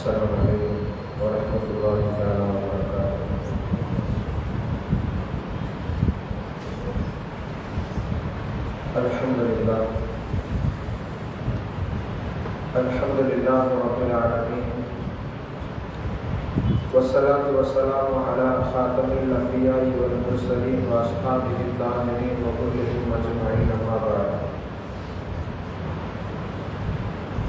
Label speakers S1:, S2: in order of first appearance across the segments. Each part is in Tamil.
S1: السلام عليكم ورحمة الله تعالى وبركاته. الحمد لله. الحمد لله رب العالمين. والصلاة والسلام على خاتم الأنبياء والمرسلين وأصحابه الطاهرين وكلهم أجمعين.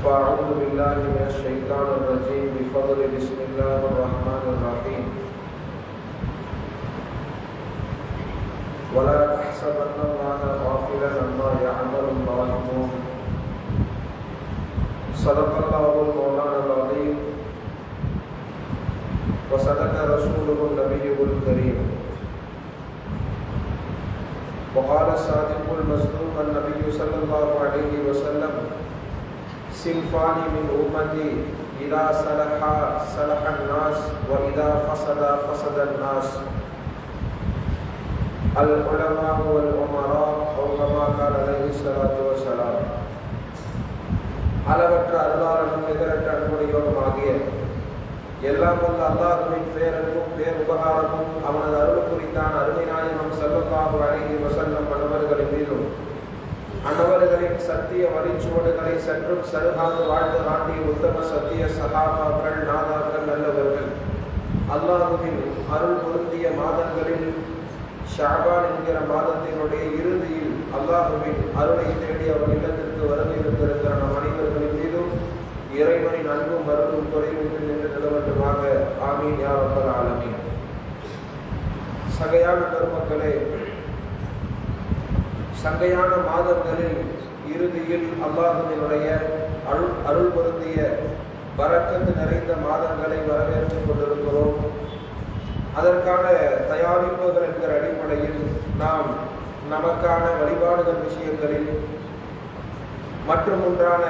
S1: فأعوذ بالله من الشيطان الرجيم بفضل بسم الله الرحمن الرحيم ولا تحسبن الله غافلا عما يعمل الظالمون. صدق الله المولانا العظيم وصدق رسوله النبي الكريم وقال الصادق المصدوق النبي صلى الله عليه وسلم. صنفان من أمتي إذا صلح صلح الناس وإذا فسد فسد الناس العلماء والأمراء أو كما قال عليه الصلاة والسلام அளவற்ற அருளாளனும் நிகரற்ற அன்புடையோனுமாகிய எல்லாம் வல்ல அல்லாஹுவின் பேரன்பும் பேருபகாரமும் அவனது அருள் குறித்தான் அருமை நாயகம் செல்லப்பாபு அழகி வசல்லம் அன்னவர்களின் மீதும் அன்னவர்களின் சத்திய வழிச்சுவடுகளை சற்றும் சருகாது வாழ்ந்து ஆண்டிய உத்தம சத்திய சகாபாக்கள் நாதாக்கள் நல்லவர்கள். அல்லாஹுவின் அருள் பொருந்திய மாதங்களில் ஷாபான் என்கிற மாதத்தினுடைய இறுதியில் அல்லாஹுவின் அருளை தேடி அவர் இல்லத்திற்கு வரவிருந்திருக்கிற நம் அனைவர்களின் மீதும் இறைவனின் அன்பும் மருந்தும் தொலைவிட்டு நின்று நிலவட்டுமாக. ஆமீன். யாவர்கள் ஆலமீன். சகையான பெருமக்களே சங்கையான மாதங்களில் இறுதியில் அல்லாஹுவினுடைய அருள் அருள் பொருந்திய வரக்கத்து நிறைந்த மாதங்களை வரவேற்றுக் கொண்டிருக்கிறோம். அதற்கான தயாரிப்புகள் என்கிற அடிப்படையில் நாம் நமக்கான வழிபாடுகள் விஷயங்களில் மற்றும் ஒன்றான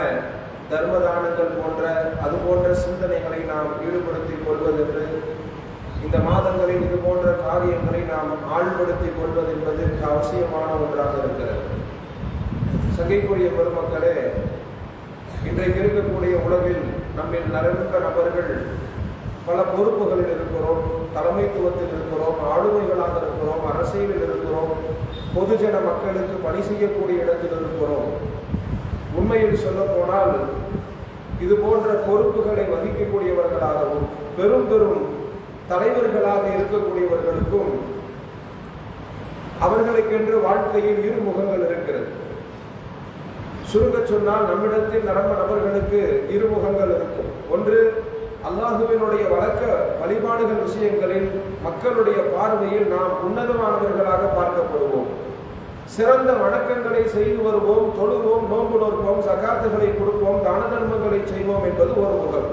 S1: தர்மதானங்கள் போன்ற அது போன்ற சிந்தனைகளை நாம் ஈடுபடுத்திக் கொள்வதென்று இந்த மாதங்களில் இது போன்ற காரியங்களை நாம் ஆழ்படுத்திக் கொள்வது என்பது அவசியமான ஒன்றாக இருக்கிறது. சங்கைக்குரிய பெருமக்களே இன்றைக்கு இருக்கக்கூடிய உலகில் நம்மில் நிறைந்த நபர்கள் பல பொறுப்புகளில் இருக்கிறோம் தலைமைத்துவத்தில் இருக்கிறோம் ஆளுமைகளாக இருக்கிறோம் அரசியலில் இருக்கிறோம் பொதுஜன மக்களுக்கு பணி செய்யக்கூடிய இடத்தில் இருக்கிறோம். உண்மையில் சொல்ல போனால் இது போன்ற பொறுப்புகளை வகிக்கக்கூடியவர்களாகவும் பெரும் பெரும் தலைவர்களாக இருக்கக்கூடியவர்களுக்கும் அவர்களுக்கென்று வாழ்க்கையில் இரு முகங்கள் இருக்கிறது. சுருங்க சொன்னால் நம்மிடத்தில் நடந்த நபர்களுக்கு இரு முகங்கள் இருக்கும். ஒன்று அல்லாஹுவினுடைய வழக்க வழிபாடுகள் விஷயங்களில் மக்களுடைய பார்வையில் நாம் உன்னதமானவர்களாக பார்க்கப்படுவோம். சிறந்த வணக்கங்களை செய்து வருவோம் தொழுவோம் நோன்பு நோற்போம் சகாத்துகளை கொடுப்போம் தான தர்மங்களை செய்வோம் என்பது ஒரு முகம்.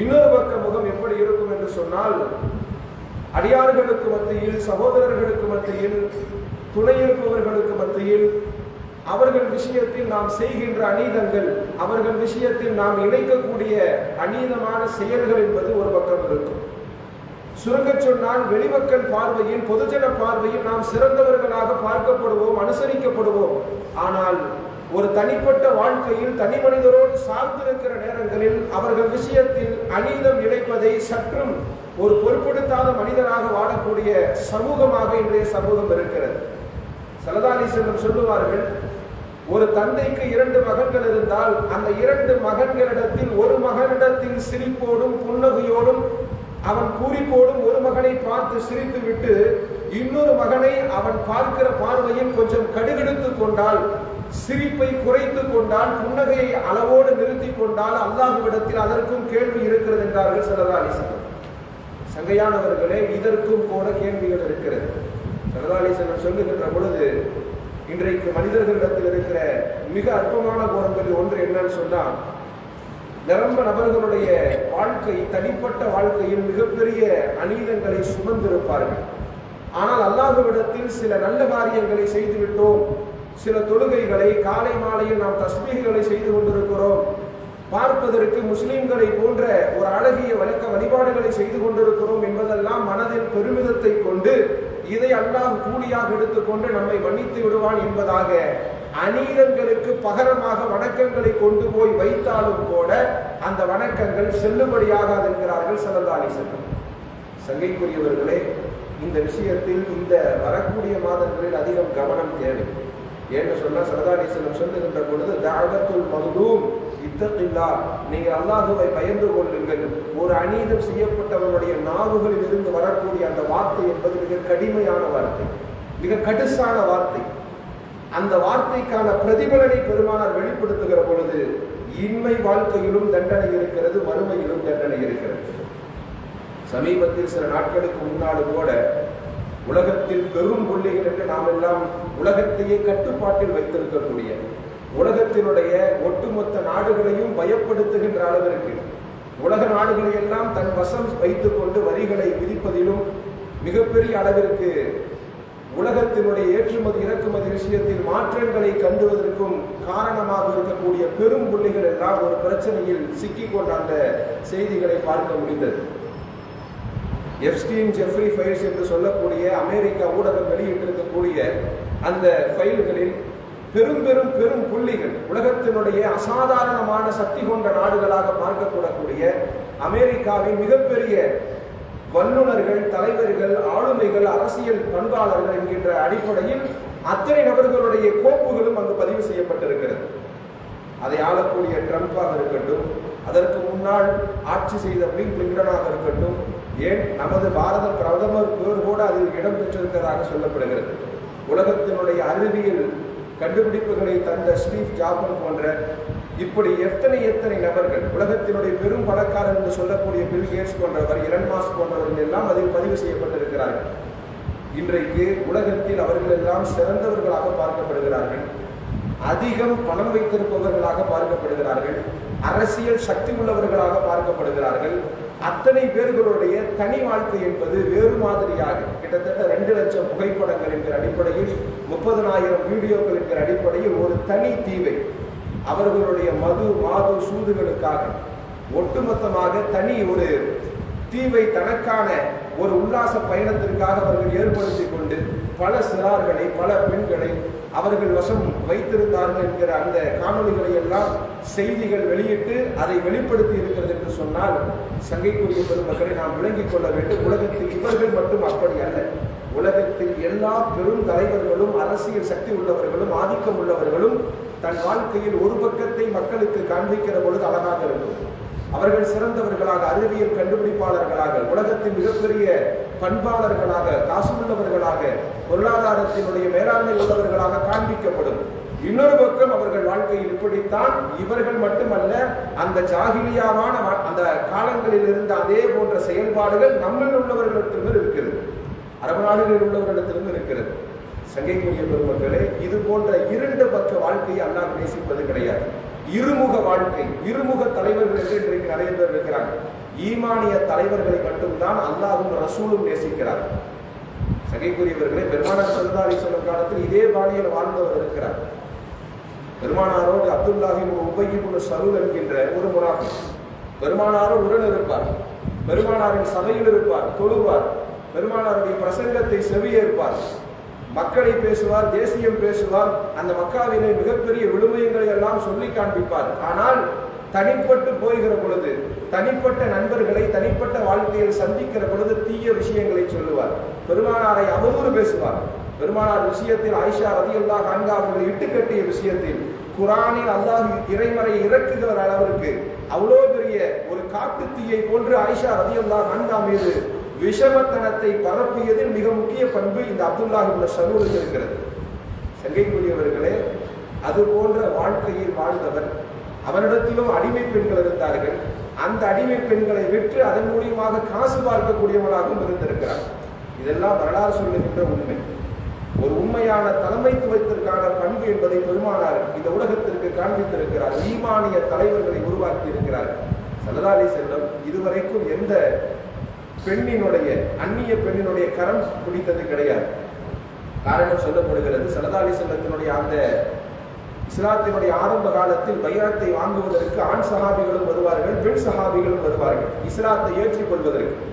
S1: இன்னொரு முகம் எப்படி இருக்கும் என்று சொன்னால் அடியார்களுக்கு மத்தியில் சகோதரர்களுக்கு மத்தியில் துணை இருப்பவர்களுக்கு மத்தியில் அவர்கள் விஷயத்தில் நாம் செய்கின்ற அநீதங்கள் அவர்கள் விஷயத்தில் நாம் இணைக்கக்கூடிய அநீதமான செயல்கள் என்பது ஒரு பக்கம் இருக்கும். சுருங்க சொன்னால் வெளிமக்கள் பார்வையில் பொதுஜன பார்வையில் நாம் சிறந்தவர்களாக பார்க்கப்படுவோம் அனுசரிக்கப்படுவோம். ஆனால் ஒரு தனிப்பட்ட வாழ்க்கையில் தனி மனிதரோடு சார்ந்திருக்கிற நேரங்களில் அவர்கள் விஷயத்தில் அநீதம் இழைப்பதை சற்றும் ஒரு பொருட்படுத்தாத மனிதராக வாழக்கூடிய சமூகமாக இன்றைய சமூகம் இருக்கிறது. சலதாலி செல்வம் சொல்லுவார்கள் ஒரு தந்தைக்கு இரண்டு மகன்கள் இருந்தால் அந்த இரண்டு மகன்களிடத்தில் ஒரு மகனிடத்தில் சிரிப்போடும் புன்னகையோடும் அவன் பூரிப்போடும் ஒரு மகனை பார்த்து சிரித்து விட்டு இன்னொரு மகனை அவன் பார்க்கிற பார்வையில் கொஞ்சம் கடுகெடுத்து கொண்டால் சிரிப்பை குறைத்து கொண்டால் புன்னகையை அளவோடு நிறுத்தி கொண்டால் அல்லாஹுவிடத்தில் அதற்கும் கேள்வி இருக்கிறது என்றார்கள் சரதாலி செல்வம் சங்கையானவர்களே இதற்கும் கூட கேள்விகள் இருக்கிறது. சரதாலி செல்வம் சொல்லுகின்ற பொழுது இன்றைக்கு மனிதர்களிடத்தில் இருக்கிற மிக அற்பமான குணங்களில் ஒன்று என்னன்னு சொன்னால் நிரம்ப நபர்களுடைய வாழ்க்கை தனிப்பட்ட வாழ்க்கையில் மிகப்பெரிய அநீதங்களை சுமந்திருப்பார்கள். ஆனால் அல்லாஹுவிடத்தில் சில நல்ல காரியங்களை செய்துவிட்டோம். சில தொழுகைகளை காலை மாலையில் நாம் தஸ்மீகளை செய்து கொண்டிருக்கிறோம். பார்ப்பதற்கு முஸ்லிம்களை போன்ற ஒரு அழகிய வழக்க வழிபாடுகளை செய்து கொண்டிருக்கிறோம் என்பதெல்லாம் மனதில் பெருமிதத்தை கொண்டு இதை அல்லாஹ் கூலியாக எடுத்துக்கொண்டு நம்மை மன்னித்து விடுவான் என்பதாக அநீதங்களுக்கு பகரமாக வணக்கங்களை கொண்டு போய் வைத்தாலும் கூட அந்த வணக்கங்கள் செல்லுபடியாகாது என்கிறார்கள் சல்லல்லாஹு செல்லம் சங்கைக்குரியவர்களே இந்த விஷயத்தில் இந்த வரக்கூடிய மாதங்களில் அதிகம் கவனம் தேவை. ஏன்னு சொன்னா சரதாரீசனம் சொல்லுகின்ற பொழுது தாகத்துல் மதுலூம் இத்தத்தில்லா நீங்கள் அல்லாஹுவை பயந்து கொள்ளுங்கள். ஒரு அநீதம் செய்யப்பட்டவனுடைய நாவுகளில் இருந்து வரக்கூடிய அந்த வார்த்தை என்பது மிக கடுமையான வார்த்தை மிக கடுசான வார்த்தை. அந்த வார்த்தைக்கான பிரதிபலனை பெருமானார் வெளிப்படுத்துகிற பொழுது இன்மை வாழ்க்கையிலும் தண்டனை இருக்கிறது மறுமையிலும் தண்டனை இருக்கிறது. சமீபத்தில் சில நாட்களுக்கு முன்னாலும் கூட உலகத்தில் பெரும் புள்ளிகள் என்று நாம் எல்லாம் உலகத்தையே கட்டுப்பாட்டில் வைத்திருக்கக்கூடிய உலகத்தினுடைய ஒட்டுமொத்த நாடுகளையும் பயப்படுத்துகின்ற அளவிற்கு உலக நாடுகளை எல்லாம் தன் வசம் வைத்துக் கொண்டு வரிகளை விதிப்பதிலும் மிகப்பெரிய அளவிற்கு உலகத்தினுடைய ஏற்றுமதி இறக்குமதி விஷயத்தில் மாற்றங்களை கண்டுவதற்கும் காரணமாக இருக்கக்கூடிய பெரும் புள்ளிகள் எல்லாம் ஒரு பிரச்சனையில் சிக்கிக்கொண்ட அந்த செய்திகளை பார்க்க முடிந்தது. எப்ஸ்டீன் ஜெஃப்ரி ஃபைல்ஸ் என்று சொல்லக்கூடிய அமெரிக்கா ஊடகம் வெளியிட்டிருக்கக்கூடிய அந்த ஃபைல்களில் பெரும் பெரும் பெரும் புள்ளிகள் உலகத்தினுடைய அசாதாரணமான சக்தி கொண்ட நாடுகளாக பார்க்கப்படக்கூடிய அமெரிக்காவின் மிகப்பெரிய வல்லுநர்கள் தலைவர்கள் ஆளுமைகள் அரசியல் பண்பாளர்கள் என்கின்ற அடிப்படையில் அத்தனை நபர்களுடைய கோப்புகளும் அங்கு பதிவு செய்யப்பட்டிருக்கிறது. அதை ஆளக்கூடிய ட்ரம்பாக இருக்கட்டும் அதற்கு முன்னால் ஆட்சி செய்த பின் கிளின்டனாக இருக்கட்டும் ஏன்? நமது பாரத பிரதமர் பேர் கூட அதில் இடம் பெற்றிருக்கிறதாக சொல்லப்படுகிறது. உலகத்தினுடைய அறிவியல் கண்டுபிடிப்புகளை தந்த ஸ்டீவ் ஜாபன் போன்ற இப்படி எத்தனை எத்தனை நபர்கள் உலகத்தினுடைய பெரும் பணக்காரர் என்று சொல்லக்கூடிய பில் கேட்ஸ் போன்றவர் இரன் மாஸ் போன்றவர்கள் எல்லாம் அதில் பதிவு செய்யப்பட்டிருக்கிறார்கள். இன்றைக்கு உலகத்தில் அவர்கள் எல்லாம் சிறந்தவர்களாக பார்க்கப்படுகிறார்கள். அதிகம் பணம் வைத்திருப்பவர்களாக பார்க்கப்படுகிறார்கள். அரசியல் சக்தி உள்ளவர்களாக பார்க்கப்படுகிறார்கள். அத்தனை பேர்களுடைய தனி வாழ்க்கை என்பது வேறு மாதிரியாக கிட்டத்தட்ட ரெண்டு லட்சம் புகைப்படங்கள் என்கிற அடிப்படையில் முப்பதனாயிரம் வீடியோக்கள் என்கிற அடிப்படையில் ஒரு தனி தீவை. அவர்களுடைய மது மாது சூதுகளுக்காக ஒட்டுமொத்தமாக தனி ஒரு தீவை தனக்கான ஒரு உல்லாச பயணத்திற்காக அவர்கள் ஏற்படுத்தி கொண்டு பல சிறார்களை பல பெண்களை அவர்கள் வசம் வைத்திருந்தார்கள் என்கிற அந்த காணொலிகளை எல்லாம் செய்திகள் வெளியிட்டு அதை வெளிப்படுத்தி இருக்கிறது என்று சொன்னால் சங்கைக்குரிய பெருமக்களை நாம் விளங்கிக் கொள்ள வேண்டும். உலகத்தில் இவர்கள் மட்டும் அப்படி அல்ல. உலகத்தில் எல்லா பெரும் தலைவர்களும் அரசியல் சக்தி உள்ளவர்களும் ஆதிக்கம் உள்ளவர்களும் தன் வாழ்க்கையில் ஒரு பக்கத்தை மக்களுக்கு காண்பிக்கிற பொழுது அழகாக இருக்கும். அவர்கள் சிறந்தவர்களாக அறிவியல் கண்டுபிடிப்பாளர்களாக உலகத்தின் மிகப்பெரிய பண்பாளர்களாக காசுள்ளவர்களாக பொருளாதாரத்தினுடைய மேலாண்மை உள்ளவர்களாக காண்பிக்கப்படும். இன்னொரு பக்கம் அவர்கள் வாழ்க்கையில் இப்படித்தான் இவர்கள் மட்டுமல்ல அந்த ஜாகிலியாவான வா- அந்த காலங்களில் இருந்த அதே போன்ற செயல்பாடுகள் நம்மில் உள்ளவர்களிடத்திலும் இருக்கிறது. அரபு நாடுகளில் உள்ளவர்களிடத்திலும் இருக்கிறது. சங்கைக்குரிய பெருமக்களே இது போன்ற இரண்டு பக்க வாழ்க்கையை அல்லாஹ் நேசிப்பது கிடையாது. இருமுக வாழ்க்கை இருமுக தலைவர்கள் என்று இன்றைக்கு நிறைய பேர் இருக்கிறாங்க? ஈமானிய தலைவர்களை மட்டும்தான் அல்லாஹும் ரசூலும் நேசிக்கிறார். சகைக்குரியவர்களே பெருமானார் சல்லா சொல்லும் காலத்தில் இதே பாணியில் வாழ்ந்தவர் இருக்கிறார். பெருமானாரோடு அப்துல்லாஹின் உபயிபுல் சருள் என்கின்ற ஒரு முறாக பெருமானாரோடு உடன் இருப்பார். பெருமானாரின் சபையில் இருப்பார் தொழுவார். பெருமானாருடைய பிரசங்கத்தை செவியேற்பார். மக்களை பேசுவார் தேசியம் பேசுவார் அந்த மக்காவிலே மிகப்பெரிய விழுமையங்களை எல்லாம் சொல்லி காண்பிப்பார். ஆனால் தனிப்பட்டு போய்கிற பொழுது தனிப்பட்ட நண்பர்களை தனிப்பட்ட வாழ்க்கையில் சந்திக்கிற பொழுது தீய விஷயங்களை சொல்லுவார். பெருமானாரை அவதூறு பேசுவார். பெருமானார் விஷயத்தில் ஆயிஷா ரதியுல்லா கான்கா அவர்களை இட்டுக்கட்டிய விஷயத்தில் குரானில் அல்லாஹ் இறைமறை இறக்குகிற அளவிற்கு அவ்வளோ பெரிய ஒரு காட்டு தீயை போன்று ஆயிஷா ரதியுல்லா கான்கா மீது விஷமத்தனத்தை பரப்பியதில் மிக முக்கிய பண்பு இந்த அப்துல்லாஹிபுல்ல சலூருக்கு இருக்கிறது. சங்கைக்குரியவர்களே அது போன்ற வாழ்க்கையில் வாழ்ந்தவர் அவரிடத்திலும் அடிமை பெண்கள் இருந்தார்கள். அந்த அடிமை பெண்களை விற்று அதன் மூலியமாக காசு பார்க்கக்கூடியவனாகவும் இருந்திருக்கிறார் இதெல்லாம் வரலாறு சொல்லுகின்ற உண்மை. ஒரு உண்மையான தலைமைத்துவத்திற்கான பண்பு என்பதை பெருமானார் இந்த உலகத்திற்கு காண்பித்திருக்கிறார். ஈமானிய தலைவர்களை உருவாக்கி இருக்கிறார் சல்லதாலி செல்லம் இதுவரைக்கும் எந்த பெண்ணினுடைய அந்நிய பெண்ணினுடைய கரம் பிடித்தது கிடையாது. காரணம் சொல்லப்படுகிறது சல்லதாலி செல்லத்தினுடைய அந்த இஸ்லாத்தினுடைய ஆரம்ப காலத்தில் பைராத்தை வாங்குவதற்கு ஆண் சகாபிகளும் வருவார்கள் பெண் சகாபிகளும் வருவார்கள். இஸ்லாத்தை ஏற்றுக்கொள்வதற்கு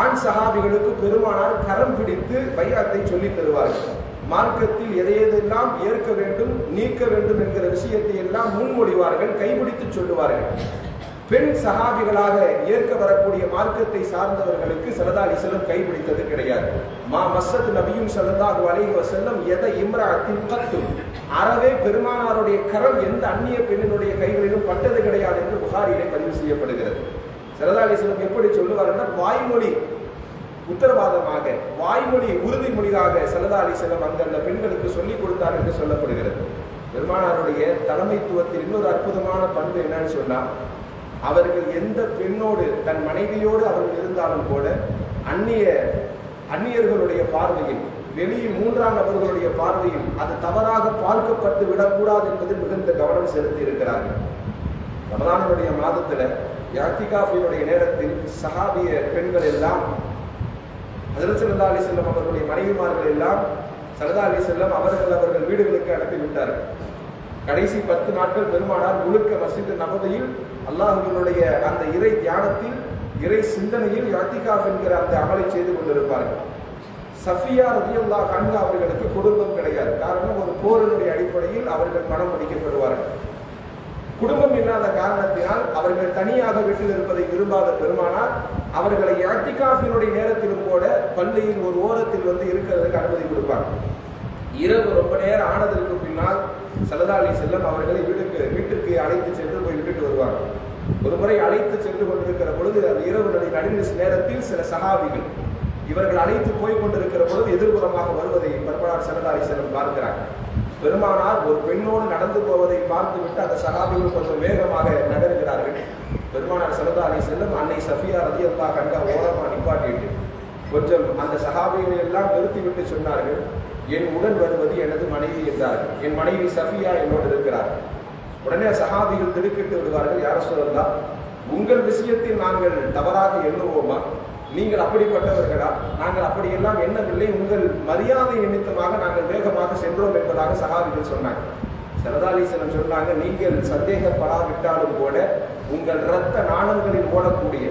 S1: ஆண் சகாபிகளுக்கு பெருமானார் கரம் பிடித்து பைராத்தை சொல்லித் தருவார்கள். மார்க்கத்தில் எதையதெல்லாம் ஏற்க வேண்டும் நீக்க வேண்டும் என்கிற விஷயத்தை எல்லாம் முன்மொழிவார்கள் கைபிடித்து சொல்லுவார்கள். பெண் சகாபிகளாக ஏற்க வரக்கூடிய மார்க்கத்தை சார்ந்தவர்களுக்கு சல்லா அலிசலம் கைபிடித்தது கிடையாது. மா மஸ்ஸத் நபியும் சல்லல்லாஹு அலைஹி வசல்லம் எதை இம்ராத்தின் கத்தும் அறவே பெருமானாருடைய கரம் எந்த அந்நிய பெண்ணினுடைய கைகளிலும் பட்டது கிடையாது என்று புகாரிலே பதிவு செய்யப்படுகிறது. சல்லா அலிசலம் எப்படி சொல்லுவாருன்னா வாய்மொழி உத்தரவாதமாக வாய்மொழி உறுதிமொழியாக சல்லா அலிசலம் அந்தந்த அந்த பெண்களுக்கு சொல்லிக் கொடுத்தார் என்று சொல்லப்படுகிறது. பெருமானாருடைய தலைமைத்துவத்தில் இன்னொரு அற்புதமான பண்பு என்னன்னு சொன்னா அவர்கள் எந்த பெண்ணோடு தன் மனைவியோடு அவர்கள் இருந்தாலும் கூட அந்நிய அந்நியர்களுடைய பார்வையில் வெளியே மூன்றாம் நபர்களுடைய பார்வையில் அது தவறாக பார்க்கப்பட்டு விடக்கூடாது என்பதில் மிகுந்த கவனம் செலுத்தி இருக்கிறார்கள். ரமதானுடைய மாதத்துல யாத்திகாஃபியுடைய நேரத்தில் சஹாபிய பெண்கள் எல்லாம் அதில் சல்லா அலி செல்லம் அவர்களுடைய மனைவிமார்கள் எல்லாம் சரதா அலி செல்லம் அவர்கள் அவர்கள் வீடுகளுக்கு அனுப்பிவிட்டார்கள். கடைசி பத்து நாட்கள் பெருமானார் முழுக்க மசித நபவையில் அல்லாஹுவினுடைய அந்த இறை தியானத்தில் இறை சிந்தனையில் யாத்திகாஃப் என்கிற அந்த அமலை செய்து கொண்டிருப்பார்கள். சஃபியா ரதியுல்லா கண்கா அவர்களுக்கு குடும்பம் கிடையாது. காரணம் ஒரு போரினுடைய அடிப்படையில் அவர்கள் மனம் முடிக்கப்படுவார்கள். குடும்பம் இல்லாத காரணத்தினால் அவர்கள் தனியாக வீட்டில் இருப்பதை விரும்பாத பெருமானார் அவர்களை யாத்திகாஃபினுடைய நேரத்திலும் கூட பள்ளியின் ஒரு ஓரத்தில் வந்து இருக்கிறதுக்கு அனுமதி கொடுப்பாங்க இரவு ரொம்ப நேரம் ஆனதற்கு பின்னால் சல்லா செல்லம் அவர்களை வீட்டுக்கு வீட்டுக்கு அழைத்து சென்று போய் விட்டுட்டு வருவார்கள் ஒரு முறை அழைத்து சென்று கொண்டிருக்கிற பொழுது அந்த இரவு நடை நடுநிலை நேரத்தில் சில சகாபிகள் இவர்கள் அழைத்து போய் கொண்டிருக்கிற பொழுது எதிர்புறமாக வருவதை பரப்பனார் சல்லா செல்லம் பார்க்கிறாங்க பெருமானார் ஒரு பெண்ணோடு நடந்து போவதை பார்த்துவிட்டு அந்த சகாபிகள் கொஞ்சம் வேகமாக நகருகிறார்கள். பெருமானார் சல்லா அலி செல்லம் அன்னை சஃபியா ரதி அல்லா கண்டா ஓரமாக நிப்பாட்டிட்டு. கொஞ்சம் அந்த சகாபிகளை எல்லாம் நிறுத்திவிட்டு சொன்னார்கள். என் உடன் வருவது எனது மனைவி என்றார். என் மனைவி சஃபியா என்னோடு இருக்கிறார். உடனே சஹாபிகள் திடுக்கிட்டு விடுவார்கள் யார சொல்லலாம் உங்கள் விஷயத்தில் நாங்கள் தவறாக எண்ணுவோமா? நீங்கள் அப்படிப்பட்டவர்களா? நாங்கள் அப்படியெல்லாம் எண்ணவில்லை. உங்கள் மரியாதை நிமித்தமாக நாங்கள் வேகமாக சென்றோம் என்பதாக சஹாபிகள் சொன்னாங்க. சரதாலீசனம் சொன்னாங்க நீங்கள் சந்தேகப்படாவிட்டாலும் கூட உங்கள் இரத்த நாணங்களில் ஓடக்கூடிய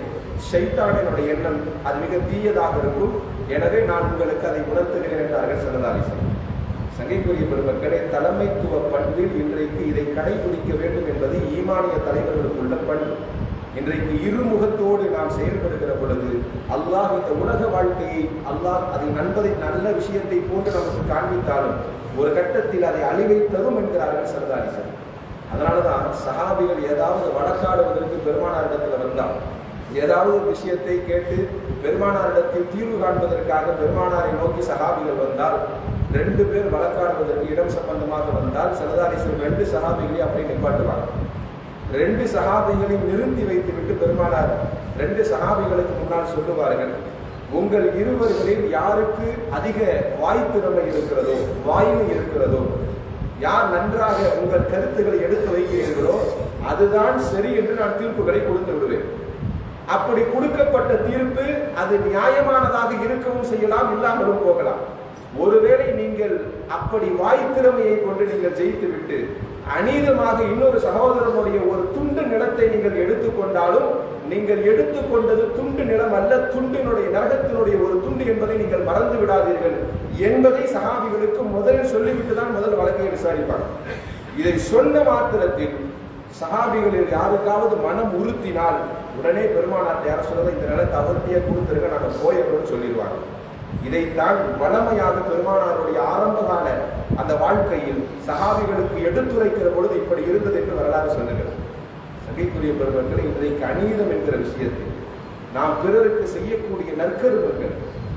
S1: ஷைத்தானினுடைய எண்ணம் அது மிக தீயதாக இருக்கும். எனவே நான் உங்களுக்கு அதை உணர்த்துகிறேன் என்றார்கள் சரதாரிசன் சங்கைக்குரிய பெருமக்களே தலைமைத்துவ பண்பில் இன்றைக்கு இதை கடைபிடிக்க வேண்டும் என்பது ஈமானிய தலைவர்களுக்குள்ள பண்பு. இன்றைக்கு இருமுகத்தோடு நாம் செயல்படுகிற பொழுது அல்லாஹ் இந்த உலக வாழ்க்கையை அல்லாஹ் அதை நண்பதை நல்ல விஷயத்தை போன்று நமக்கு காண்பித்தாலும் ஒரு கட்டத்தில் அதை அழிவை தரும் என்கிறார்கள் சரதாரிசன் அதனாலதான் சஹாபிகள் ஏதாவது வழக்காடுவதற்கு இடத்துல வந்தால் ஏதாவது ஒரு விஷயத்தை கேட்டு பெருமானாரிடத்தில் தீர்வு காண்பதற்காக பெருமானாரை நோக்கி சகாபிகள் வந்தால் ரெண்டு பேர் வழக்காடுவதற்கு இடம் சம்பந்தமாக வந்தால் சரதாரிசன் ரெண்டு சகாபிகளை அப்படி நிப்பாட்டுவாங்க. ரெண்டு சகாபிகளையும் நிறுத்தி வைத்துவிட்டு பெருமானார் ரெண்டு சகாபிகளுக்கு முன்னால் சொல்லுவார்கள் உங்கள் இருவர்களில் யாருக்கு அதிக வாய் திறமை இருக்கிறதோ வாய்மை இருக்கிறதோ யார் நன்றாக உங்கள் கருத்துக்களை எடுத்து வைக்கிறீர்களோ அதுதான் சரி என்று நான் தீர்ப்புகளை கொடுத்து விடுவேன். அப்படி கொடுக்கப்பட்ட தீர்ப்பு அது நியாயமானதாக இருக்கவும் செய்யலாம் இல்லாமலும் போகலாம். ஒருவேளை நீங்கள் அப்படி வாய் திறமையை கொண்டு நீங்கள் ஜெயித்து விட்டு அநீதமாக இன்னொரு சகோதரனுடைய ஒரு துண்டு நிலத்தை நீங்கள் எடுத்துக்கொண்டாலும் நீங்கள் எடுத்துக்கொண்டது துண்டு நிலம் அல்ல துண்டினுடைய நரகத்தினுடைய ஒரு துண்டு என்பதை நீங்கள் மறந்து விடாதீர்கள் என்பதை சகாபிகளுக்கு முதலில் சொல்லிவிட்டு தான் முதல் வழக்கை விசாரிப்பாங்க. இதை சொன்ன மாத்திரத்தில் சகாபிகளில் யாருக்காவது மனம் உறுத்தினால் உடனே பெருமானார் யார சொல்றதை இந்த நிலத்தை அவர்த்தியே கொடுத்துருக்க நாங்கள் போயிடுறோம்னு சொல்லிடுவாங்க இதைத்தான் வளமையாக பெருமானாருடைய ஆரம்பகால அந்த வாழ்க்கையில் சகாபிகளுக்கு எடுத்துரைக்கிற பொழுது இப்படி இருந்தது என்று வரலாறு சொல்லுகிறது. சகைக்குரிய பெருமக்களை இன்றைக்கு அநீதம் என்கிற விஷயத்தில் நாம் பிறருக்கு செய்யக்கூடிய நற்கருமங்கள்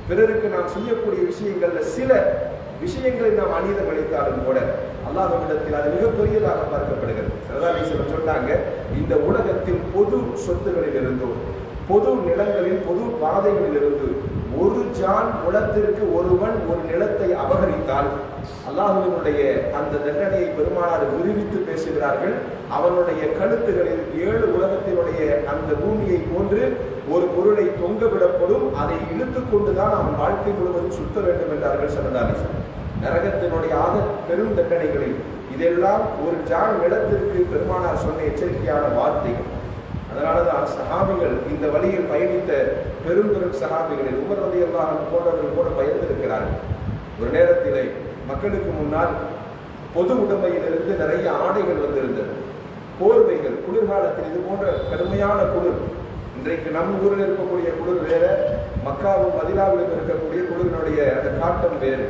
S1: பிறருக்கு நாம் செய்யக்கூடிய விஷயங்கள்ல சில விஷயங்களை நாம் அநீதம் அளித்தாலும் கூட அல்லாஹ்விடத்தில் அது மிகப்பெரியதாக பார்க்கப்படுகிறது. சரதாரீஸ்வரர் சொன்னாங்க இந்த உலகத்தில் பொது சொத்துகளில் இருந்தும் பொது நிலங்களில் பொது பாதைகளில் இருந்து ஒரு ஜான் குளத்திற்கு ஒருவன் ஒரு நிலத்தை அபகரித்தால் அல்லாஹுவினுடைய அந்த தண்டனையை பெருமானார் விரிவித்து பேசுகிறார்கள். அவனுடைய கழுத்துகளில் ஏழு உலகத்தினுடைய அந்த பூமியை போன்று ஒரு பொருளை தொங்க விடப்படும் அதை இழுத்து கொண்டுதான் அவன் வாழ்க்கை முழுவதும் சுத்த வேண்டும் என்றார்கள் சரதாரி நரகத்தினுடைய ஆக பெரும் தண்டனைகளில் இதெல்லாம் ஒரு ஜான் நிலத்திற்கு பெருமானார் சொன்ன எச்சரிக்கையான வார்த்தைகள். அதனாலதான் சகாபிகள் இந்த வழியில் பயணித்த பெரும் பெரும் சகாபிகளில் உமர் ரதி அல்லாஹன் போன்றவர்கள் கூட பயந்திருக்கிறார்கள். ஒரு நேரத்திலே மக்களுக்கு முன்னால் பொது உடைமையிலிருந்து நிறைய ஆடைகள் வந்திருந்தது. போர்வைகள் குளிர்காலத்தில் இது போன்ற கடுமையான குளிர் இன்றைக்கு நம் ஊரில் இருக்கக்கூடிய குளிர் வேற மக்காவும் மதினாவிலும் இருக்கக்கூடிய குளிரினுடைய அந்த காட்டம் வேறு.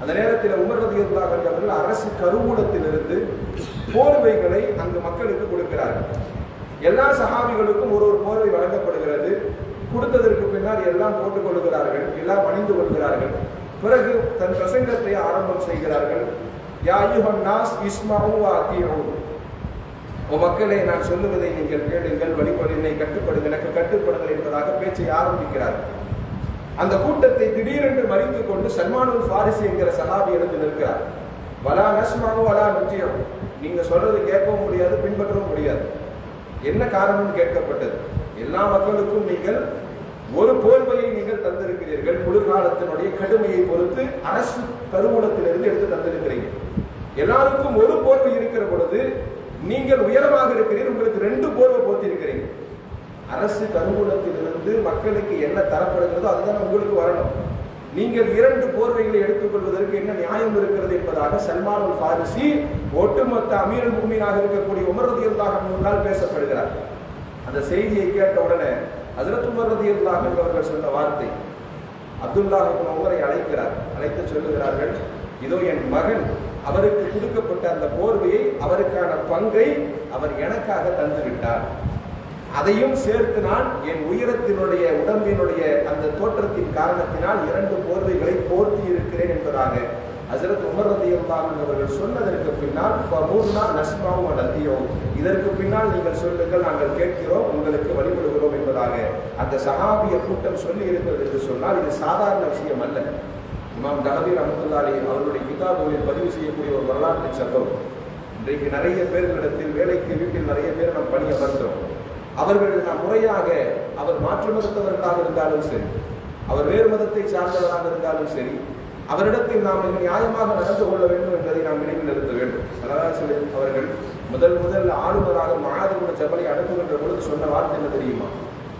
S1: அந்த நேரத்தில் உமர் அவர்கள் அரசு கருவூலத்திலிருந்து போர்வைகளை அங்கு மக்களுக்கு கொடுக்கிறார்கள். எல்லா சகாமிகளுக்கும் ஒரு ஒரு போர்வை வழங்கப்படுகிறது. கொடுத்ததற்கு பின்னால் எல்லாம் போட்டுக் கொள்கிறார்கள் எல்லாம் அணிந்து கொள்கிறார்கள். பிறகு தன் பிரசங்கத்தை ஆரம்பம் செய்கிறார்கள். யா அய்யுஹன் நாஸ் இஸ்மாவு ஆத்தியவும் மக்களை நான் சொல்லுவதை நீங்கள் கேளுங்கள். வழிபடு என்னை கட்டுப்படுங்கள் எனக்கு கட்டுப்படுங்கள் என்பதாக பேச்சை ஆரம்பிக்கிறார். அந்த கூட்டத்தை திடீரென்று மறித்துக் கொண்டு சல்மானுல் ஃபாரிசி என்கிற சஹாபி எழுந்து நிற்கிறார். வலா நஸ்மாவு வலா நிச்சயம் நீங்க சொல்றது கேட்கவும் முடியாது பின்பற்றவும் முடியாது. என்ன காரணம்னு கேட்கப்பட்டது? எல்லா மக்களுக்கும் நீங்கள் ஒரு போர்வையை நீங்கள் தந்திருக்கிறீர்கள். குளிர்காலத்தினுடைய கடுமையை பொறுத்து அரசு கருவூலத்திலிருந்து எடுத்து தந்திருக்கிறீங்க எல்லாருக்கும் ஒரு போர்வை இருக்கிற பொழுது நீங்கள் உயரமாக இருக்கிறீர்கள் உங்களுக்கு ரெண்டு போர்வை போத்திருக்கிறீர்கள் அரசு கருவூலத்திலிருந்து மக்களுக்கு என்ன தரப்படுகிறதோ அதுதான் உங்களுக்கு வரணும். நீங்கள் இரண்டு போர்வைகளை எடுத்துக்கொள்வதற்கு என்ன நியாயம் இருக்கிறது என்பதாக சல்மான் அல் ஃபாரிசி ஒட்டுமொத்த அமீரல் பூமியாக இருக்கக்கூடிய உமரதியல்லாக முன்னால் பேசப்படுகிறார். அந்த செய்தியை கேட்ட உடனே ஹசரத் உமரதியல்லாக அவர்கள் சொன்ன வார்த்தை அப்துல்லா உமரை அழைக்கிறார். அழைத்து சொல்லுகிறார்கள் இதோ என் மகன் அவருக்கு கொடுக்கப்பட்ட அந்த போர்வையை அவருக்கான பங்கை அவர் எனக்காக தந்துவிட்டார். அதையும் சேர்த்து நான் என் உயரத்தினுடைய உடம்பினுடைய அந்த தோற்றத்தின் காரணத்தினால் இரண்டு போர்வைகளை போர்த்தி இருக்கிறேன் என்பதாக ஹசரத் உமர் ரதியல்லாஹு அவர்கள் சொன்னதற்கு பின்னால் ஃபமூர்னா நஸ்மாவும் அடத்தியோ இதற்கு பின்னால் நீங்கள் சொல்லுங்கள் நாங்கள் கேட்கிறோம் உங்களுக்கு வழிபடுகிறோம் என்பதாக. அந்த சகாபிய கூட்டம் சொல்லி இருக்கிறது என்று சொன்னால் இது சாதாரண விஷயம் அல்ல. இமாம் தஹபீர் அஹமதுல்லாலி அவருடைய கிதாபுகளில் பதிவு செய்யக்கூடிய ஒரு வரலாற்று சம்பவம் இன்றைக்கு நிறைய பேர்களிடத்தில் வேலைக்கு வீட்டில் நிறைய பேர் நாம் பணியமர்கிறோம் அவர்கள் நாம் முறையாக அவர் மாற்று மதத்தவர்களாக இருந்தாலும் சரி அவர் வேறு மதத்தை சார்ந்தவராக இருந்தாலும் சரி அவரிடத்தில் நாம் மிக நியாயமாக நடந்து கொள்ள வேண்டும் என்பதை நாம் நினைவில் நிறுத்த வேண்டும். சரதாசன் அவர்கள் முதல் முதல் ஆளுநராக மகாதகுண ஜபலை அனுப்புகின்ற பொழுது சொன்ன வார்த்தை என்ன தெரியுமா?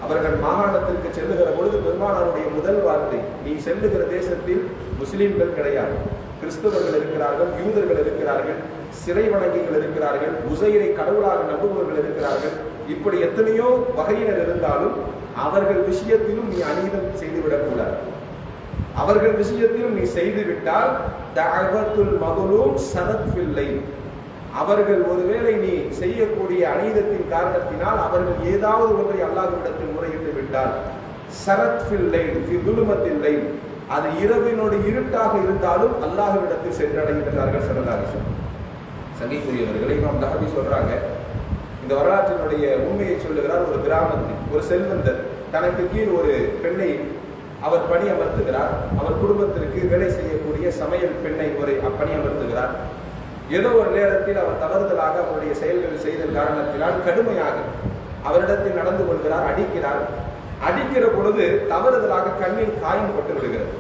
S1: அவர்கள் மாகாணத்திற்கு செல்லுகிற பொழுது பெருமானாருடைய முதல் வார்த்தை நீ செல்லுகிற தேசத்தில் முஸ்லீம்கள் கிடையாது. கிறிஸ்தவர்கள் இருக்கிறார்கள் யூதர்கள் இருக்கிறார்கள் சிறை வணங்கிகள் இருக்கிறார்கள் உசைரை கடவுளாக நம்புபவர்கள் இருக்கிறார்கள். இப்படி எத்தனையோ வகையினர் இருந்தாலும் அவர்கள் விஷயத்திலும் நீ அநீதம் செய்துவிடக்கூடாது அவர்கள் விஷயத்திலும் நீ செய்து விட்டால் தஅவத்துல் மகுலூம் அவர்கள் ஒருவேளை நீ செய்யக்கூடிய அநீதத்தின் காரணத்தினால் அவர்கள் ஏதாவது ஒன்றை அல்லாஹ்விடத்தில் முறையிட்டு விட்டால். சரத் ஃபில்லை துலுமத்தில்லை அது இரவினோடு இருட்டாக இருந்தாலும் அல்லாஹ்விடத்தில் சென்றடைகின்றார்கள் சரதாரிசன் சங்கிக்குரியவர்களை நாம் தகவி சொல்றாங்க இந்த வரலாற்றினுடைய உண்மையை சொல்லுகிறார் ஒரு கிராமத்தில் ஒரு செல்வந்தர் தனக்கு கீழ் ஒரு பெண்ணை அவர் பணி அமர்த்துகிறார். அவர் குடும்பத்திற்கு வேலை செய்யக்கூடிய சமையல் பெண்ணை ஒரு அப்பணி அமர்த்துகிறார். ஏதோ ஒரு நேரத்தில் அவர் தவறுதலாக அவருடைய செயல்கள் செய்த காரணத்தினால் கடுமையாக அவரிடத்தில் நடந்து கொள்கிறார் அடிக்கிறார். அடிக்கிற பொழுது தவறுதலாக கண்ணில் காயம் பட்டு விடுகிறது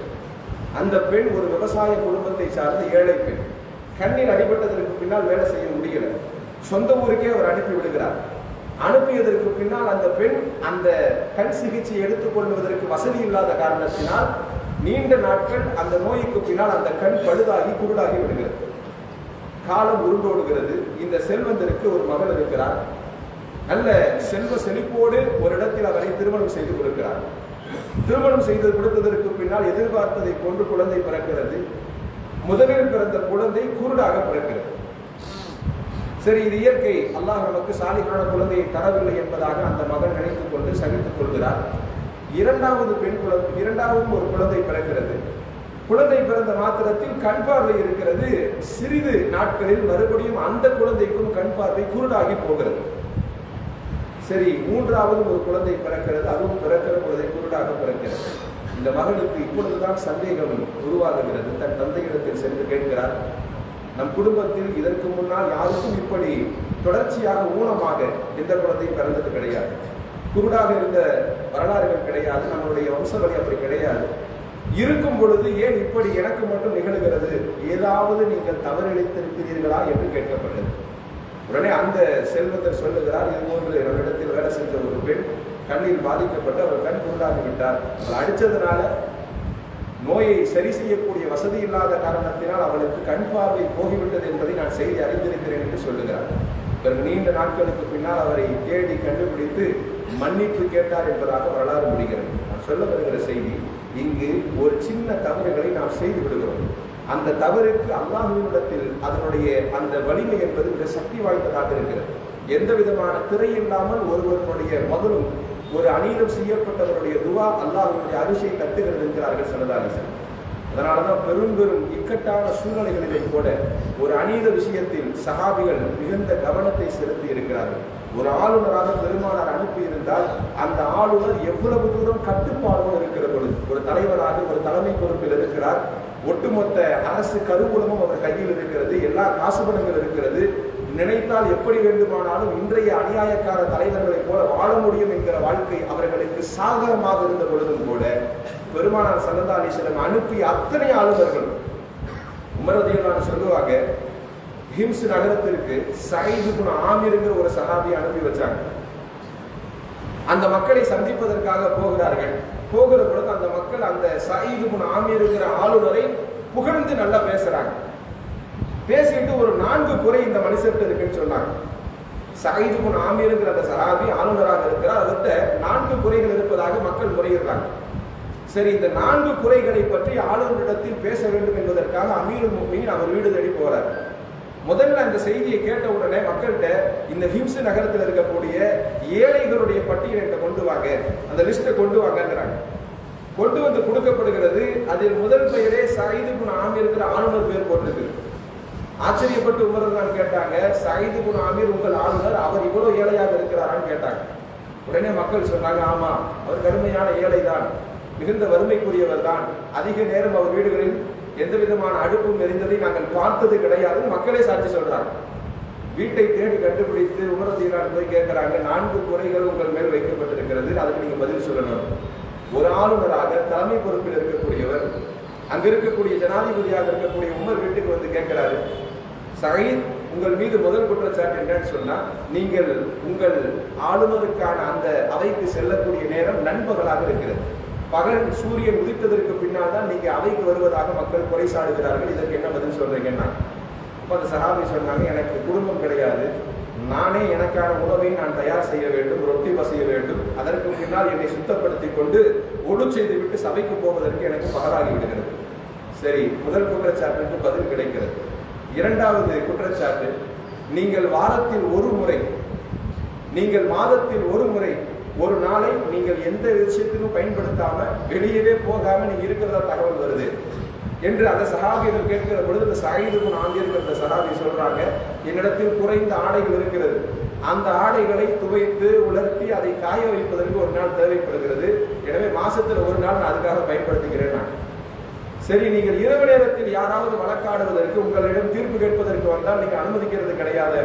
S1: அந்த பெண் ஒரு விவசாய குடும்பத்தை சார்ந்த ஏழை பெண். கண்ணில் அடிபட்டதற்கு பின்னால் வேலை செய்ய முடியல. சொந்த ஊருக்கே அவர் அனுப்பி விடுகிறார். அனுப்பியதற்கு பின்னால் அந்த பெண் அந்த கண் சிகிச்சை எடுத்துக்கொள்வதற்கு வசதி இல்லாத காரணத்தினால் நீண்ட நாட்கள் அந்த நோய்க்கு பின்னால் அந்த கண் பழுதாகி குருடாகி விடுகிறது. காலம் உருண்டோடுகிறது. இந்த செல்வந்தருக்கு ஒரு மகள் இருக்கிறார். நல்ல செல்வ செழிப்போடு ஒரு இடத்தில் அவரை திருமணம் செய்து கொடுக்கிறார். திருமணம் செய்து கொடுத்ததற்கு பின்னால் எதிர்பார்த்ததை கொண்டு குழந்தை பிறக்கிறது. முதலில் பிறந்த குழந்தை குருடாக பிறக்கிறது. சரி இது இயற்கை. அல்லாஹ் நமக்கு சாலிகான குழந்தையை தரவில்லை என்பதாக அந்த மகன் நினைத்துக் கொண்டு சகித்துக் கொள்கிறார். இரண்டாவது பெண் குழந்தை இரண்டாவது ஒரு குழந்தை பிறக்கிறது. குழந்தை பிறந்த மாத்திரத்தில் கண் பார்வை இருக்கிறது. சிறிது நாட்களில் மறுபடியும் அந்த குழந்தைக்கும் கண் பார்வை குருடாகி போகிறது. சரி மூன்றாவது ஒரு குழந்தை பிறக்கிறது அதுவும் பிறக்கிற குழந்தை குருடாக பிறக்கிறது. இந்த மகனுக்கு இப்பொழுதுதான் சந்தேகம் உருவாகுகிறது தன் தந்தையிடத்தில் சென்று கேட்கிறார் நம் குடும்பத்தில் இதற்கு முன்னால் யாருக்கும் இப்படி தொடர்ச்சியாக ஊனமாக எந்த குழந்தையும் பிறந்தது கிடையாது. குருடாக இருந்த வரலாறுகள் கிடையாது நம்மளுடைய வம்சவழி அப்படி கிடையாது. இருக்கும் பொழுது ஏன் இப்படி எனக்கு மட்டும் நிகழ்கிறது? ஏதாவது நீங்கள் தவறிழைத்திருக்கிறீர்களா? என்று கேட்கப்பட்டது உடனே அந்த செல்வந்தர் சொல்லுகிறார் இது போன்று என்னிடத்தில் வேலை செஞ்ச ஒரு பெண் கண்ணில் பாதிக்கப்பட்டு அவர் கண் குருடாகி விட்டார். அவர் அடித்ததுனால நோயை சரி செய்யக்கூடிய வசதி இல்லாத காரணத்தினால் அவளுக்கு கண் பார்வை போகிவிட்டது என்பதை நான் செய்தி அறிந்திருக்கிறேன் என்று சொல்லுகிறார். பிறகு நீண்ட நாட்களுக்கு பின்னால் அவரை தேடி கண்டுபிடித்து மன்னிப்பு கேட்டார் என்பதாக வரலாறு முடிகிறது. நான் சொல்ல வருகிற செய்தி இங்கு ஒரு சின்ன தவறுகளை நாம் செய்து விடுகிறோம். அந்த தவறுக்கு அல்லாஹுவினிடத்தில் அதனுடைய அந்த வலிமை என்பது மிக சக்தி வாய்ந்ததாக இருக்கிறது. எந்த விதமான திரை இல்லாமல் ஒருவருடைய மகளும் ஒரு அநீதம் செய்யப்பட்டவருடைய துவா அல்லாஹுடைய அரிசியை தட்டுகிறது என்கிறார்கள் சரதாரிசன் அதனாலதான் பெரும் பெரும் இக்கட்டான சூழ்நிலைகளிலே கூட ஒரு அநீத விஷயத்தில் சகாபிகள் மிகுந்த கவனத்தை செலுத்தி இருக்கிறார்கள். ஒரு ஆளுநராக பெருமானார் அனுப்பி இருந்தால் அந்த ஆளுநர் எவ்வளவு தூரம் கட்டுப்பாடோடு இருக்கிற பொழுது ஒரு தலைவராக ஒரு தலைமை பொறுப்பில் இருக்கிறார். ஒட்டுமொத்த அரசு கருவூலமும் அவர் கையில் இருக்கிறது எல்லா காசுபணங்கள் இருக்கிறது. நினைத்தால் எப்படி வேண்டுமானாலும் இன்றைய அநியாயக்கார தலைவர்களைப் போல வாழ முடியும் என்கிற வாழ்க்கை அவர்களுக்கு சாதகமாக இருந்த பொழுதும் கூட பெருமானார் சல்லா அலிஸ்லம் அனுப்பிய அத்தனை ஆளுநர்கள் உமரதையெல்லாம் சொல்லுவாங்க ஹிம்ஸ் நகரத்திற்கு சைது குண ஆமிருங்கிற ஒரு சகாபியை அனுப்பி வச்சாங்க. அந்த மக்களை சந்திப்பதற்காக போகிறார்கள். போகிற பொழுது அந்த மக்கள் அந்த சயீது குண ஆமீருங்கிற ஆளுநரை புகழ்ந்து நல்லா பேசுறாங்க. பேசிட்டு ஒரு நான்கு குறை இந்த மனுஷர்கிட்ட இருக்குன்னு சொன்னாங்க. சயீது குண ஆமீருங்கிற அந்த சஹாபி ஆளுநராக இருக்கிறார். அவர்கிட்ட நான்கு குறைகள் இருப்பதாக மக்கள் முறையிடுறாங்க. சரி இந்த நான்கு குறைகளை பற்றி ஆளுநரிடத்தில் பேச வேண்டும் என்பதற்காக அமீர் முக்மீன் அவர் வீடு தேடி போறார். முதல்ல அந்த செய்தியை கேட்ட உடனே மக்கள்கிட்ட இந்த ஹிம்ஸ் நகரத்தில் இருக்கக்கூடிய ஏழைகளுடைய பட்டியலை கொண்டு வாங்க. அந்த லிஸ்ட்டை கொண்டு வாங்கன்றாங்க. கொண்டு வந்து கொடுக்கப்படுகிறது அதில் முதல் பெயரே சயீது குண ஆமீர் இருக்கிற ஆளுநர் பேர் போட்டிருக்கு. ஆச்சரியப்பட்டு உமர்தான் கேட்டாங்க. சயீது குண ஆமீர் உங்கள் ஆளுநர் அவர் இவ்வளவு ஏழையாக இருக்கிறாரான்னு கேட்டாங்க. உடனே மக்கள் சொன்னாங்க ஆமா அவர் கடுமையான ஏழை தான் மிகுந்த வறுமைக்குரியவர் தான் அதிக நேரம் அவர் வீடுகளில் எந்த விதமான அடுப்பும் எரிந்ததை நாங்கள் பார்த்தது கிடையாது. மக்களே சாட்சி சொல்றாங்க வீட்டை தேடி கண்டுபிடித்து உமரதீரான் போய் கேட்கிறாங்க நான்கு குறைகள் உங்கள் மேல் வைக்கப்பட்டிருக்கிறது. அதுக்கு நீங்க பதில் சொல்லணும். ஒரு ஆளுநராக தலைமை பொறுப்பில் இருக்கக்கூடியவர் அங்க இருக்கக்கூடிய ஜனாதிபதியாக இருக்கக்கூடிய உமர் வீட்டுக்கு வந்து கேட்கிறாரு சயீத் உங்கள் மீது முதல் குற்றச்சாட்டு என்னன்னு சொன்னா நீங்கள் உங்கள் ஆளுநருக்கான அந்த அவைக்கு செல்லக்கூடிய நேரம் நண்பகலாக இருக்கிறது. பகல் சூரியன் உதித்ததற்கு பின்னால் தான் நீங்கள் அவைக்கு வருவதாக மக்கள் குறை சாடுகிறார்கள் இதற்கு என்ன பதில் சொல்றீங்கன்னா இப்போ அந்த சஹாபி சொன்னாங்க எனக்கு குடும்பம் கிடையாது. நானே எனக்கான உணவை நான் தயார் செய்ய வேண்டும் ரொட்டி பசைய வேண்டும். அதற்கு பின்னால் என்னை சுத்தப்படுத்தி கொண்டு ஒழு செய்து விட்டு சபைக்கு போவதற்கு எனக்கு பகலாகி விடுகிறது. சரி முதல் குற்றச்சாட்டுக்கு பதில் கிடைக்கிறது. இரண்டாவது குற்றச்சாட்டு நீங்கள் வாரத்தில் ஒரு முறை நீங்கள் மாதத்தில் ஒரு முறை ஒரு நாளை நீங்கள் எந்த விஷயத்திலும் பயன்படுத்தாம வெளியவே போகாம நீங்க இருக்கிறதா தகவல் வருது. என்று அந்த சகாபிகள் கேட்கிற பொழுது இந்த சகைதுக்கும் ஆண்டியிருக்கிற அந்த சகாபி சொல்றாங்க என்னிடத்தில் குறைந்த ஆடைகள் இருக்கிறது. அந்த ஆடைகளை துவைத்து உலர்த்தி அதை காய வைப்பதற்கு ஒரு நாள் தேவைப்படுகிறது. எனவே மாசத்தில் ஒரு நாள் நான் அதுக்காக பயன்படுத்துகிறேன் நான். சரி நீங்கள் இரவு நேரத்தில் யாராவது வழக்காடுவதற்கு உங்களிடம் தீர்ப்பு கேட்பதற்கு வந்தால் நீங்கள் அனுமதிக்கிறது கிடையாதே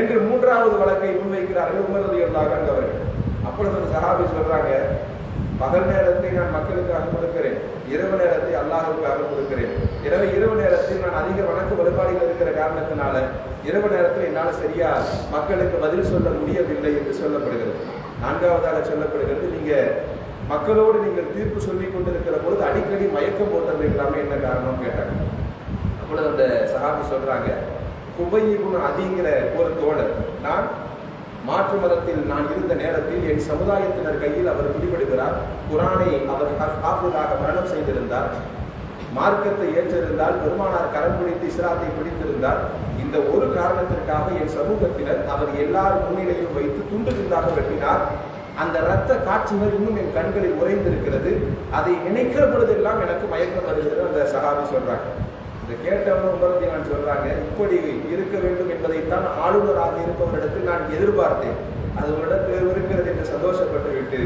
S1: என்று மூன்றாவது வழக்கை முன்வைக்கிறார்கள் உமரதியல்லாக அவர்கள். அப்பொழுது அந்த சஹாபி சொல்றாங்க பகல் நேரத்தை நான் மக்களுக்காக கொடுக்கிறேன் இரவு நேரத்தை அல்லாஹுக்காக கொடுக்கிறேன். எனவே இரவு நேரத்தில் நான் அதிக வணக்க வழிபாடுகள் இருக்கிற காரணத்தினால இரவு நேரத்தில் என்னால் சரியா மக்களுக்கு பதில் சொல்ல முடியவில்லை என்று சொல்லப்படுகிறது. நான்காவதாக சொல்லப்படுகிறது நீங்க மக்களோடு நீங்கள் தீர்ப்பு சொல்லி கொண்டிருக்கிற பொழுது அடிக்கடி மயக்கம் போட்டிருந்தீங்களாமே என்ன காரணம் கேட்டாங்க. அப்பொழுது அந்த சஹாபி சொல்றாங்க குபையிபுன் அதிங்கிற ஒரு தோழர் நான் மாற்று மதத்தில் நான் இருந்த நேரத்தில் என் சமுதாயத்தினர் கையில் அவர் பிடிபடுகிறார். குரானை அவர் ஹாஃபிதாக மரணம் செய்திருந்தார். மார்க்கத்தை ஏற்றிருந்தால் பெருமானார் கரம் பிடித்து இஸ்லாத்தை பிடித்திருந்தார். இந்த ஒரு காரணத்திற்காக என் சமூகத்தினர் அவர் எல்லார் முன்னிலையும் வைத்து துண்டு துண்டாக வெட்டினார். அந்த இரத்த காட்சிகள் இன்னும் என் கண்களில் உறைந்திருக்கிறது. அதை நினைக்கிற பொழுதெல்லாம் எனக்கு மயக்கம் வருகிறது அந்த சகாபி சொல்றாங்க இந்த கேட்டவங்க உங்களுடைய நான் சொல்றாங்க இப்படி இருக்க வேண்டும் என்பதைத்தான் ஆளுநராக இருப்பவரிடத்தில் நான் எதிர்பார்த்தேன். அது உங்களிடத்தில் இருக்கிறது என்று சந்தோஷப்பட்டு விட்டு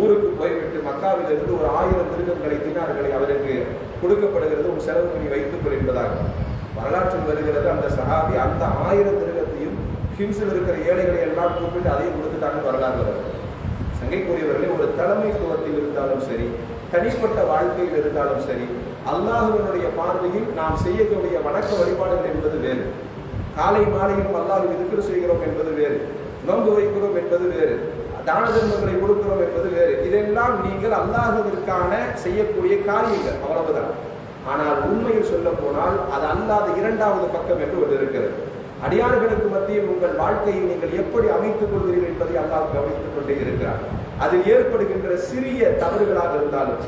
S1: ஊருக்கு போய்விட்டு மக்காவிலிருந்து ஒரு ஆயிரம் திருகங்களை தினார்களை அவருக்கு கொடுக்கப்படுகிறது ஒரு செலவு நீ வைத்துக்கொள் என்பதாக. வரலாற்றில் வருகிறது அந்த சகாபி அந்த ஆயிரம் திருகத்தையும் ஹிம்ஸில் இருக்கிற ஏழைகளை எல்லாம் கூப்பிட்டு அதையும் கொடுத்துட்டாங்க வரலாறு வருது சங்கைக்குரியவர்களே ஒரு தலைமைத்துவத்தில் இருந்தாலும் சரி தனிப்பட்ட வாழ்க்கையில் இருந்தாலும் சரி அல்லாஹுவினுடைய பார்வையில் நாம் செய்யக்கூடிய வணக்க வழிபாடுகள் என்பது வேறு. காலை மாலையிலும் அல்லாஹ் இருக்கிற செய்கிறோம் என்பது வேறு. நோன்பு வைக்கிறோம் என்பது வேறு. தான தர்மங்களை கொடுக்கிறோம் என்பது வேறு. இதெல்லாம் நீங்கள் அல்லாஹுவிற்கான செய்யக்கூடிய காரியங்கள். அவ்வளவுதான். ஆனால் உண்மையில் சொல்ல போனால் அது அல்லாத இரண்டாவது பக்கம் என்று ஒன்று இருக்கிறது. அடியார்களுக்கு மத்தியில் உங்கள் வாழ்க்கையை நீங்கள் எப்படி அமைத்துக் கொள்கிறீர்கள் என்பதை அல்லாஹ் கவனித்துக் கொண்டே இருக்கிறார் அதில் ஏற்படுகின்ற சிறிய தவறுகளாக இருந்தாலும்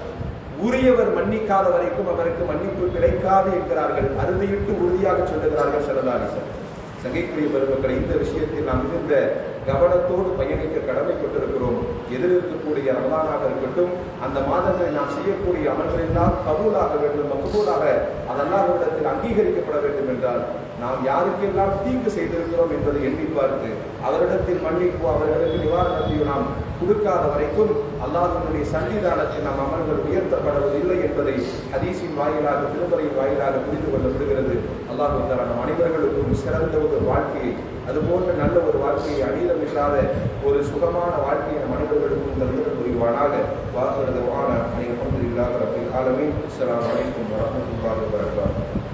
S1: உரியவர் மன்னிக்காத வரைக்கும் அவருக்கு மன்னிப்பு கிடைக்காது என்கிறார்கள். அறுதியிட்டு உறுதியாக சொல்லுகிறார்கள் சரதாரிசன் சங்கைக்குரிய பெருமக்களை இந்த விஷயத்தில் நாம் மிகுந்த கவனத்தோடு பயணிக்க கடமைப்பட்டிருக்கிறோம். எதிர்க்கக்கூடிய ரமலானாக இருக்கட்டும் அந்த மாதங்களில் நாம் செய்யக்கூடிய அமல்களெல்லாம் கபூலாக வேண்டும் மகபூலாக அதெல்லாவிடத்தில் அங்கீகரிக்கப்பட வேண்டும் என்றால் நாம் யாருக்கெல்லாம் தீங்கு செய்திருக்கிறோம் என்பதை எண்ணி பார்த்து அவரிடத்தில் மன்னிப்பு அவர்களுக்கு நிவாரணத்தையும் நாம் கொடுக்காத வரைக்கும் அல்லாஹனுடைய சன்னிதானத்தில் நம் அமல்கள் உயர்த்தப்படுவதில்லை என்பதை ஹதீஸின் வாயிலாக திருமறையின் வாயிலாக புரிந்து கொள்ளப்படுகிறது. அல்லாஹ் நம் அனைவர்களுக்கும் சிறந்த ஒரு வாழ்க்கையை அதுபோன்ற நல்ல ஒரு வாழ்க்கையை அநீதம் இல்லாத ஒரு சுகமான வாழ்க்கையை நம் அனைவர்களுக்கும் தந்து புரிவானாக. வாக்குறது வாழ அனைவரும் இல்லாத ரப்பில் ஆலமீன். அஸ்ஸலாமு அலைக்கும் வரஹ்மத்துல்லாஹி